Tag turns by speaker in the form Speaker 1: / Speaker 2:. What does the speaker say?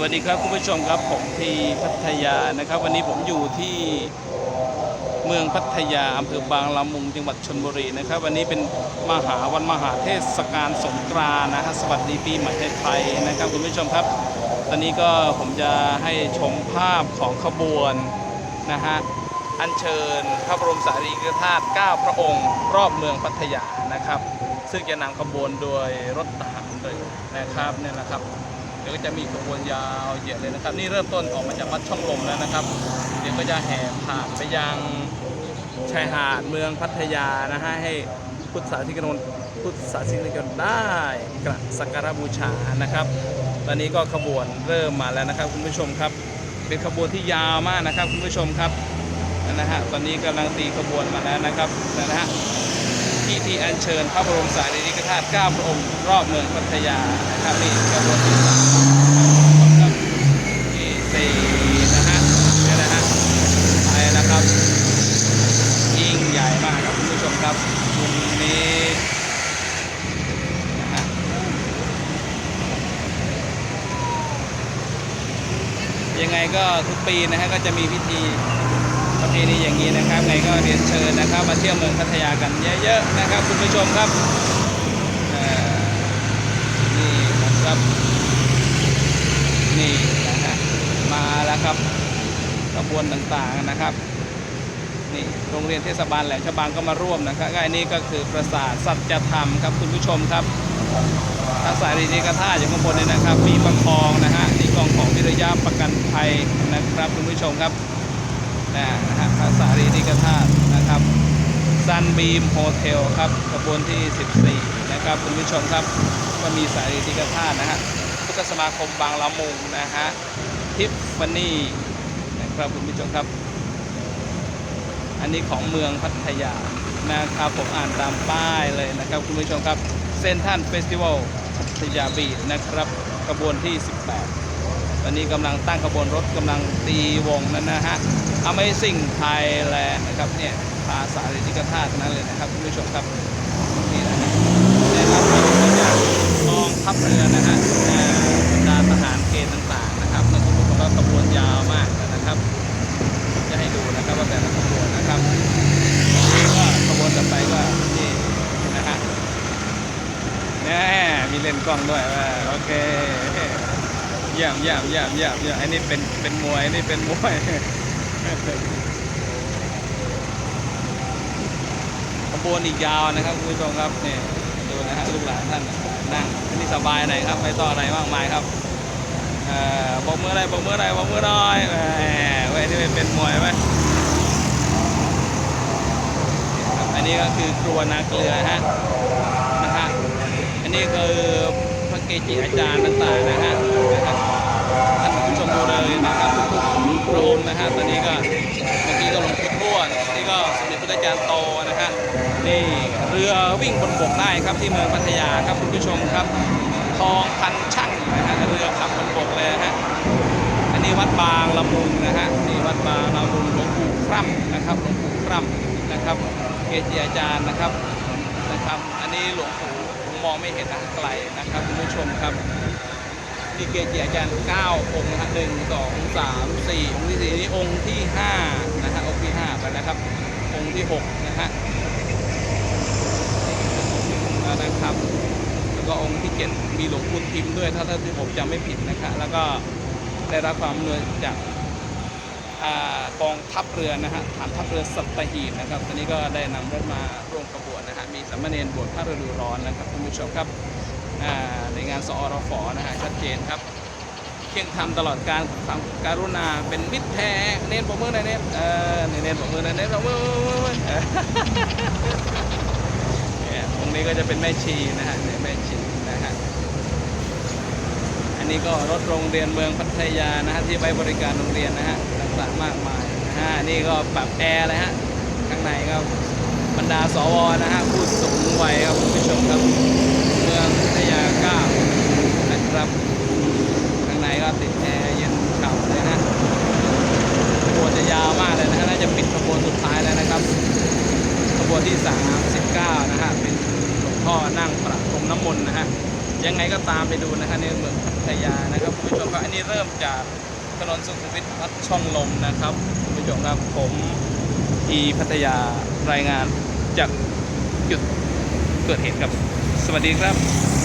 Speaker 1: วัสดีครับคุณผู้ชมครับผมที่พัทยานะครับ วันนี้ผมอยู่ที่เมืองพัทยาอำเภอบางละมุงจังหวัดชนบุรีนะครับ วันนี้เป็นมหาวันมหาเทศกาลสงกรานนะฮะสวัสดีปีใหม่ไทยนะครับคุณผู้ชมครับ ตอนนี้ก็ผมจะให้ชมภาพของขบวนนะฮะอัญเชิญพระบรมสารีริกธาตุ9พระองค์ รอบเมืองพัทยานะครับ ซึ่งจะนำขบวนโดยรถทหารเลยนะครับเนี่ยนะครับ ดี๋ยวก็จะมีขบวนยาวเหยียดเลยนะครับ นี่เริ่มต้นออกมาจากวัดช่องลมแล้วนะครับ เดี๋ยวก็จะแห่ผ่านไปยังชายหาดเมืองพัทยานะฮะให้พุทธศาสนิกชนพุทธศาสนิกชนได้กราบสักการบูชานะครับ ตอนนี้ก็ขบวนเริ่มมาแล้วนะครับ คุณผู้ชมครับ เป็นขบวนที่ยาวมากนะครับ คุณผู้ชมครับนะฮะตอนนี้กำลังตีขบวนมาแล้วนะครับนะฮะ พิธีอัญเชิญพระบรมสารีริกธาตุ9พระองค์รอบเมืองพัทยานะครับนี่กระบวนที่สามครับที่สี่นะฮะนี่ยนะฮะไปนะครับยิ่งใหญ่มากครับคุณผู้ชมครับมุมนี้นะฮะยังไงก็ทุกปีนะฮะก็จะมีพิธีประเพณีอย่างนี้นะครับไง ก็เรียนเชิญนะครับ มาเที่ยวเมืองพัทยากันเยอะๆนะครับ คุณผู้ชมครับนี่นะครับนี่นะฮะมาแล้วครับกระบวนต่างๆนะครับนี่โรงเรียนเทศบาลแหลมฉบังก็มาร่วมนะครับก็อันนี้ก็คือประสาทสัจธรรมครับคุณผู้ชมครับทักษะรีดีกธาตุอยู่ข้างบนนี่นะครับ มีประคองนะฮะนี่กองของวิทยาประกันภัยนะครับคุณผู้ชมครับนะ นะฮะพระสาธาตนะครับซันบีมโฮเทลครับขบวนที่ 14 นะครับคุณผู้ชมครับก็มีสารีริกธาตุนะฮะพุทธสมาคมบางละมุงนะฮะทิฟฟานี่นะครับคุณผู้ชมครับ อันนี้ของเมืองพัทยานะครับผมอ่านตามป้ายเลยนะครับคุณผู้ชมครับเซนทันเฟสติวัลพัทยาบีนะครับขบวนที่ 18 อนนี้กำลังตั้งขบวนรถกำลังตีวงนั้นนะฮะ Amazing Thailand นะครับเนี่ยภาษาริกธาตุนั้นเลยนะครับคุณผู้ชมครับนี่นะฮะได้รับการจากกองทัพเรือนะฮะบรรดาทหารเกณฑ์ต่างๆนะครับนั่นคุณผู้ชมว่าขบวนยาวมากนะครับ จะให้ดูนะครับว่าแต่ละขบวนนะครับก็ขบวนต่อไปก็นี่นะฮะแน่มีเลนกล้องด้วยว่าโอเค เยี่ยมเยี่ยมเยี่ยมเยี่ยมเยี่ยมอันนี้เป็นเป็นมวยอันนี่เป็นมวยขบวนอีกยาวนะครับคุณผู้ชมครับนี่ดูนะฮะลูกหลานท่านนั่งอันนี้สบายหน่อยครับไม่ต้องอะไรมากมายครับเอ่อบอกมืออะไรบอกมืออะไรบอกมือหน่อยแหมเว้ยนี่เป็นมวยไหมอันนี้ก็คือครัวนาเกลือฮะนะฮะอันนี้คือพระเกจิอาจารย์ต่างๆนะฮะ ดูเลยนะครับทุกๆพระองค์นะฮะตอนนี้ก็เมื่อกี้ก็หลวงปู่ทวดนี่ก็สมเด็จพระอาจารย์โตนะฮะนี่เรือวิ่งบนบกได้ครับที่เมืองพัทยาครับคุณผู้ชมครับทองพันช่างนะฮะเรือขับบนบกเลยฮะอันนี้วัดบางละมุงนะฮะนี่วัดบางละมุงหลวงปู่คร่ำนะครับหลวงปู่คร่ำนะครับเกจิอาจารย์นะครับนะครับ อันนี้หลวงปู่มองไม่เห็นทางไกลนะครับคุณผู้ชมครับ นี่เกจิอาจารย์9องค์นะฮะหนึ่งสองสามสี่องค์ที่สี่นี่องค์ที่ห้านะฮะองค์ที่ห้าไปนะครับองค์ที่หกนะฮะแล้วนะครับแล้วก็องค์ที่เจ็ดมีหลวงปู่ทิมด้วยถ้าถ้าที่ผมจำไม่ผิดนะครับแล้วก็ได้รับความอำนวยจากกองทัพเรือนะฮะฐานทัพเรือสัตหีบนะครับตอนนี้ก็ได้นำรถมาร่วมขบวนนะฮะมีสามเณรบวชพระฤดูร้อนนะครับคุณผู้ชมครับ ในงานสอรฟนะฮะชัดเจนครับเที่ยงธรรมตลอดการความการุณาเป็นมิตรแท้เน้นบอกมือหน่อยเน้นเออเน้นบอกมือหน่อยเน้นบอกมือมือเนี่ยตรงนี้ก็จะเป็นแม่ชีนะฮะแม่ชีนะฮะอันนี้ก็รถโรงเรียนเมืองพัทยานะฮะที่ไปบริการโรงเรียนนะฮะต่างๆมากมายนะฮะนี่ก็ปรับแอร์เลยฮะข้างในก็บรรดาสวนะฮะผู้สูงวัยครับคุณผู้ชมครับเมืองพัทยาเก้านะครับข้างในก็ติดแอร์เย็นฉ่ำเลยนะขบวนจะยาวมากเลยนะฮะน่าจะปิดขบวนสุดท้ายแล้วนะครับขบวนที่ 39นะฮะเป็นหลวงพ่อนั่งประพรมน้ำมนต์นะฮะ ยังไงก็ตามไปดูนะครับในเมืองพัทยานะครับคุณผู้ชมครับอันนี้เริ่มจากถนนสุขุมวิทวัดช่องลมนะครับคุณผู้ชมครับผมอีพัทยารายงานจากจุดเกิดเหตุครับ สวัสดีครับ